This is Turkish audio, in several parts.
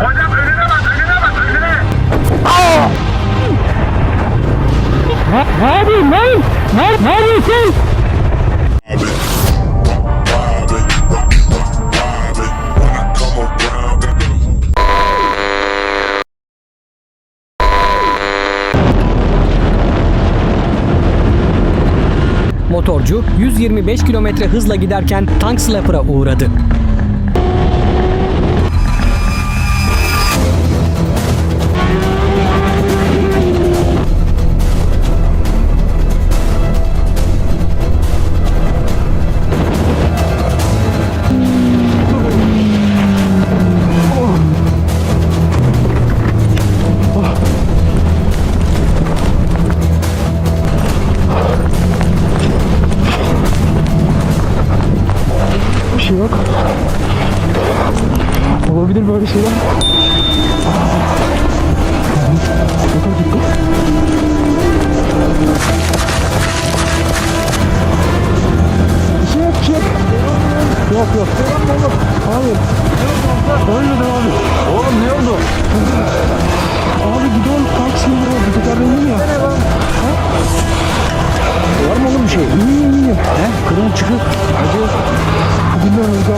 Hocam önüne bak, önüne bak, önüne. Ne yapıyorsun lan? Ne, ne yapıyorsun? Motorcu 125 km hızla giderken tank slapper'a uğradı. Var mı oğlum bir şey? İyi iyi. He? Kırın çıkıp. Acı. Bilmiyorum Özgür.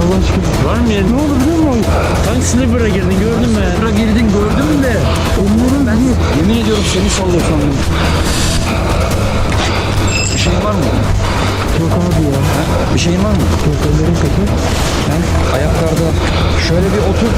Allah aşkına. Var mı yerin? Ne oldu biliyor musun? Tank Slipper'a girdin gördün mü? Sıra girdin gördün mü de? Onların ben yemin ediyorum seni sallıyor sandım. Bir şeyin var mı? Yok abi ya. Bir şeyin var mı? Yok ellerim kötü. Sen ayaklarda şöyle bir otur.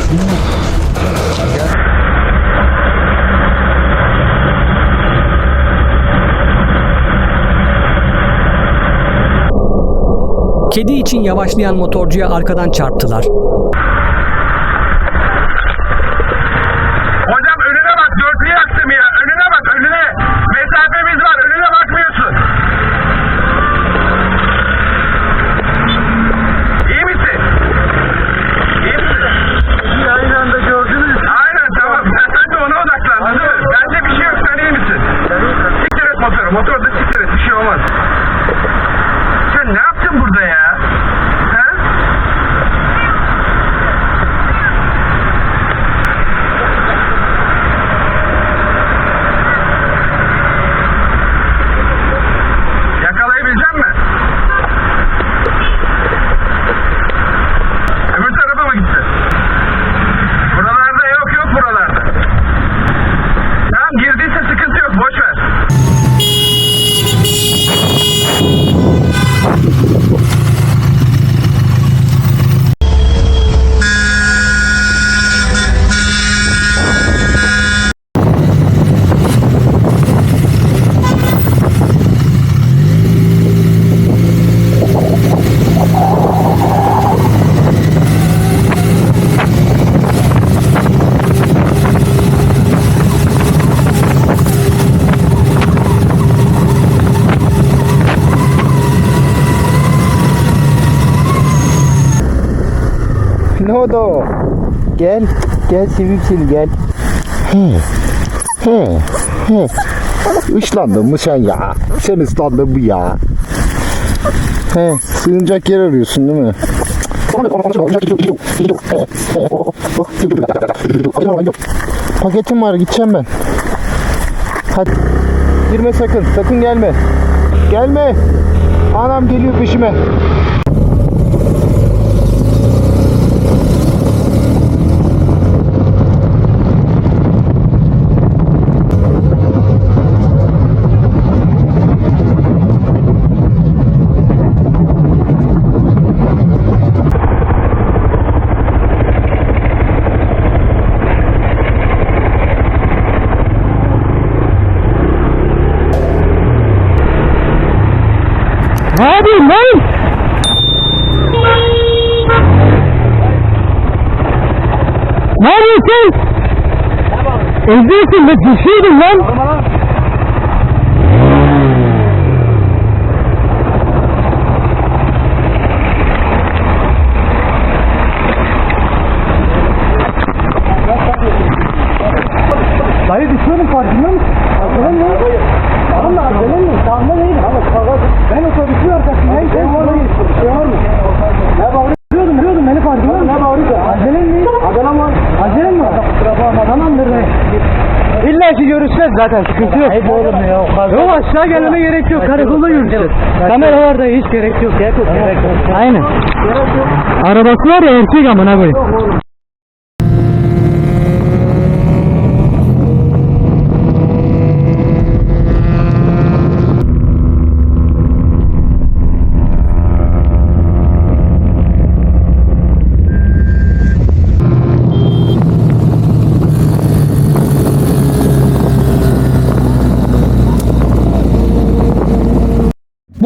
Kedi için yavaşlayan motorcuya arkadan çarptılar. Hocam önüne bak, dörtlü yaktım ya. Önüne bak, önüne. Mesafemiz var, önüne bakmıyorsun. İyi misin? İyi misin? aynı anda gördünüz. Aynen tamam. Sen, sen de ona odaklandın değil mi? Bende bir şey yok, sen iyi misin? Siktir et motoru. Motoru da siktir et, bir şey olmaz. Sen ne yaptın burada ya? Ha? Yakalayabilecek misin? Öbür tarafa mı gitti? Buralarda yok yok buralarda. Tamam girdiyse sıkıntı yok boş ver. Oldu? Gel. Gel seveyim seni gel. He. He. He. Islandın mı sen ya? Sen ıslandın mı ya? He. Sığınacak yer arıyorsun değil mi? Paketim var gideceğim ben. Hadi. Girme sakın. Sakın gelme. Gelme. Anam geliyor peşime. Yapıyorsun lan? Ne yapıyorsun? Eziyorsun be düşüyordun lan. Dayı düşüyorum farkında mısın? Arkadan ne? Tamam da arkadan ne? Sağında değil ama sağda. Ben otobüsün arkasındayım. Sen bana geçtin. Bir şey var mı? Ya zaten sıkıntı yok. Hep oğlum ya. Yok aşağı gelmene gerek yok. Karakolda görüşeceğiz. Kamera var da hiç gerek yok. Gerek yok. Gerek yok. Aynen. Arabası var ya erkek amına koyayım.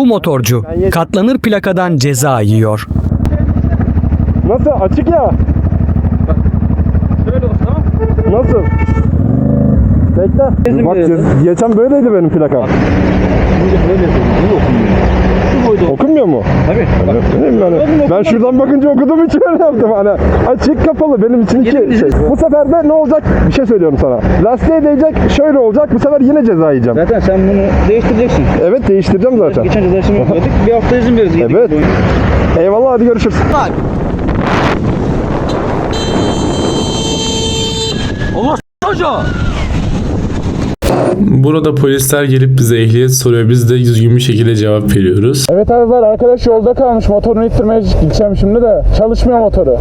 Bu motorcu katlanır plakadan ceza yiyor. Nasıl? Açık ya. Nasıl? Bekle. Bak ge- geçen böyleydi benim plakam. Okunmuyor mu? Tabii. Ben, ben şuradan bakınca okuduğum için öyle yaptım. Hani açık kapalı benim için iki şey. Bu sefer de ne olacak? Bir şey söylüyorum sana. Lastiğe değecek şöyle olacak. Bu sefer yine ceza yiyeceğim. Zaten sen bunu değiştireceksin. Evet değiştireceğim zaten. Geçen cezasını yapmadık. Bir hafta izin veririz. Evet. Eyvallah hadi görüşürüz. Burada polisler gelip bize ehliyet soruyor. Biz de düzgün bir şekilde cevap veriyoruz. Evet abi var arkadaş yolda kalmış motorunu ittirmeye gideceğim şimdi de çalışmıyor motoru.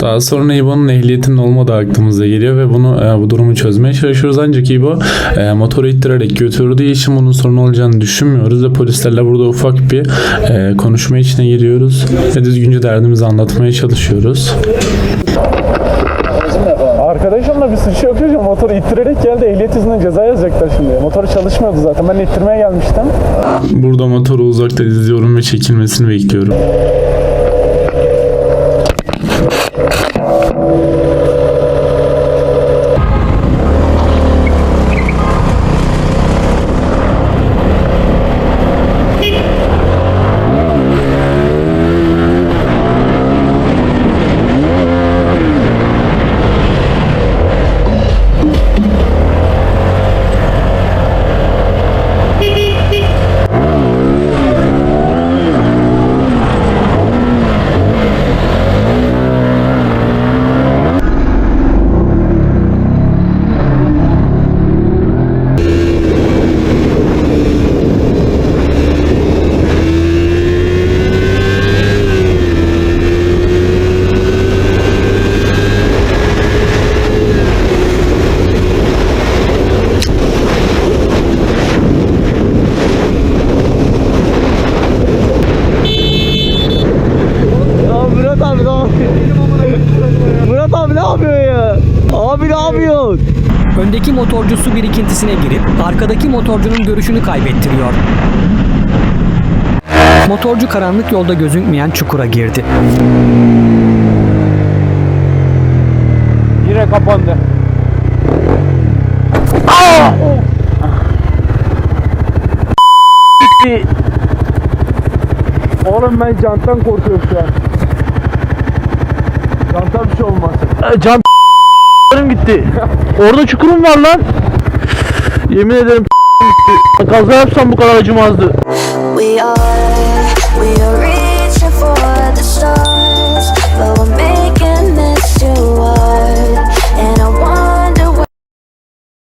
Daha sonra İbo'nun ehliyetinin olmadığı aklımıza geliyor ve bunu e, bu durumu çözmeye çalışıyoruz. Ancak İbo e, motoru ittirerek götürdüğü için bunun sorun olacağını düşünmüyoruz ve polislerle burada ufak bir e, konuşma içine giriyoruz ve düzgünce derdimizi anlatmaya çalışıyoruz. Arkadaşımla bir suç yok çocuğum motoru ittirerek geldi ehliyet izinden ceza yazacaklar şimdi. Motoru çalışmıyordu zaten ben ittirmeye gelmiştim. Burada motoru uzaktan izliyorum ve çekilmesini bekliyorum. Murat abi ne yapıyor? Murat abi ne yapıyor ya? Abi ne yapıyorsun? Öndeki motorcu su birikintisine girip arkadaki motorcunun görüşünü kaybettiriyor. Motorcu karanlık yolda gözükmeyen çukura girdi. Yine kapandı. Oğlum ben cantan korkuyorum şu an. Canta bir şey olmaz. Can gitti. Orada çukurum var lan. Yemin ederim gitti. Kaza yapsam bu kadar acımazdı. We are, we are